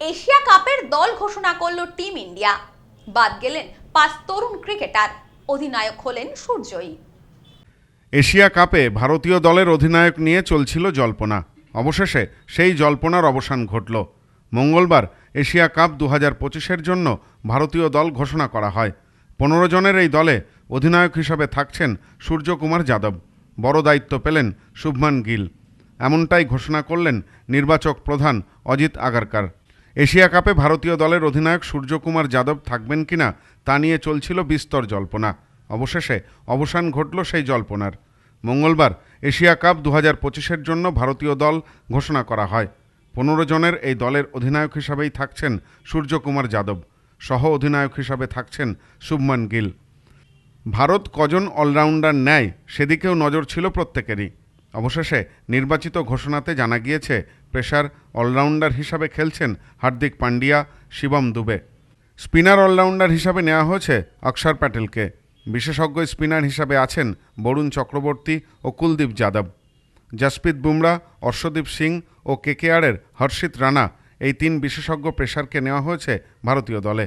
Asia কাপের দল ঘোষণা করল টিম ইন্ডিয়া। বাদ গেলেন পাঁচ তরুণ ক্রিকেটার। অধিনায়ক হলেন সূর্যই। এশিয়া কাপে ভারতীয় দলের অধিনায়ক নিয়ে চলছিল জল্পনা। অবশেষে সেই জল্পনার অবসান ঘটল। মঙ্গলবার এশিয়া কাপ দু হাজার পঁচিশের জন্য ভারতীয় দল ঘোষণা করা হয়। পনেরো জনের এই দলে অধিনায়ক হিসাবে থাকছেন সূর্যকুমার যাদব। বড় দায়িত্ব পেলেন শুভমান গিল। এমনটাই ঘোষণা করলেন নির্বাচক প্রধান অজিত আগারকার। এশিয়া কাপে ভারতীয় দলের অধিনায়ক সূর্যকুমার যাদব থাকবেন কিনা তা নিয়ে চলছিল বিস্তর জল্পনা। অবশেষে অবসান ঘটল সেই জল্পনার। মঙ্গলবার এশিয়া কাপ দু হাজার পঁচিশের জন্য ভারতীয় দল ঘোষণা করা হয়। পনেরো জনের এই দলের অধিনায়ক হিসাবেই থাকছেন সূর্যকুমার যাদব। সহ অধিনায়ক হিসাবে থাকছেন শুভমান গিল। ভারত কজন অলরাউন্ডার নেয় সেদিকেও নজর ছিল প্রত্যেকেরই। অবশেষে নির্বাচিত ঘোষণাতে জানা গিয়েছে পেশার অলরাউন্ডার হিসাবে খেলছেন হার্দিক পান্ডিয়া শিবম দুবে। স্পিনার অলরাউন্ডার হিসাবে নেওয়া হয়েছে অক্ষর প্যাটেলকে। বিশেষজ্ঞ স্পিনার হিসাবে আছেন বরুণ চক্রবর্তী ও কুলদীপ যাদব। জসপ্রীত বুমরা অর্শদীপ সিং ও কেকেআরের হর্ষিত রানা এই তিন বিশেষজ্ঞ পেশারকে নেওয়া হয়েছে ভারতীয় দলে।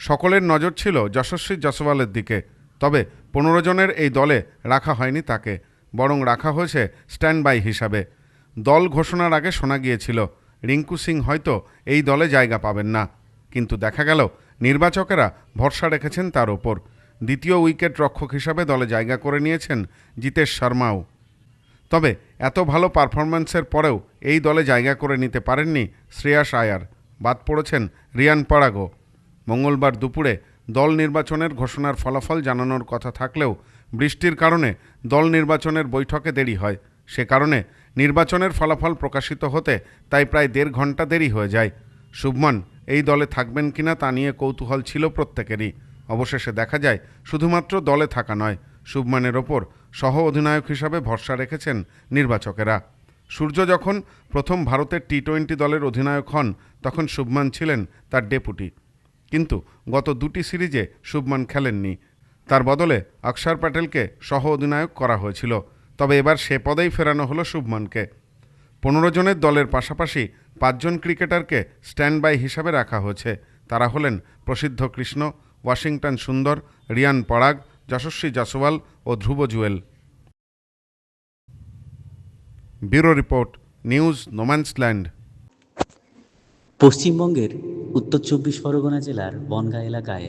সকলের নজর ছিল যশস্বী জসওয়ালের দিকে, তবে পনেরো জনের এই দলে রাখা হয়নি তাকে, বরং রাখা হয়েছে স্ট্যান্ড বাই হিসাবে। দল ঘোষণার আগে শোনা গিয়েছিল, রিঙ্কু সিং হয়তো এই দলে জায়গা পাবেন না। কিন্তু দেখা গেল, নির্বাচকেরা ভরসা রেখেছেন তার ওপর। দ্বিতীয় উইকেট রক্ষক হিসাবে দলে জায়গা করে নিয়েছেন জিতেশ শর্মাও। তবে এত ভালো পারফরম্যান্সের পরেও এই দলে জায়গা করে নিতে পারেননি শ্রেয়াস আয়ার। বাদ পড়েছেন রিয়ান পারাগো মঙ্গলবার দুপুরে দল নির্বাচনের ঘোষণার ফলাফল জানানোর কথা থাকলেও বৃষ্টির কারণে দল নির্বাচনের বৈঠকে দেরি হয়। সে কারণে নির্বাচনের ফলাফল প্রকাশিত হতে তাই প্রায় দেড় ঘণ্টা দেরি হয়ে যায়। শুভমান, এই দলে থাকবেন কিনা তা নিয়ে কৌতূহল ছিল প্রত্যেকেরই। অবশেষে দেখা যায়, শুধুমাত্র দলে থাকা নয়, শুভমানের ওপর সহ অধিনায়ক হিসাবে ভরসা রেখেছেন নির্বাচকেরা। সূর্য যখন প্রথম ভারতের টি টোয়েন্টি দলের অধিনায়ক হন, তখন শুভমান ছিলেন তার ডেপুটি। কিন্তু গত দুটি সিরিজে শুভমান খেলেননি। তার বদলে অক্ষর প্যাটেলকে সহ অধিনায়ক করা হয়েছিল। তবে এবার সে পদেই ফেরানো হলো শুভমানকে। পনেরো জনের দলের পাশাপাশি পাঁচজন ক্রিকেটারকে স্ট্যান্ড বাই হিসাবে রাখা হয়েছে। তারা হলেন প্রসিদ্ধ কৃষ্ণ, ওয়াশিংটন সুন্দর, রিয়ান পরাগ, যশস্বী জাসওয়াল ও Dhruv Jurel. Bureau report, news, no man's land. পশ্চিমবঙ্গের উত্তর চব্বিশ পরগনা জেলার বনগাঁ এলাকায়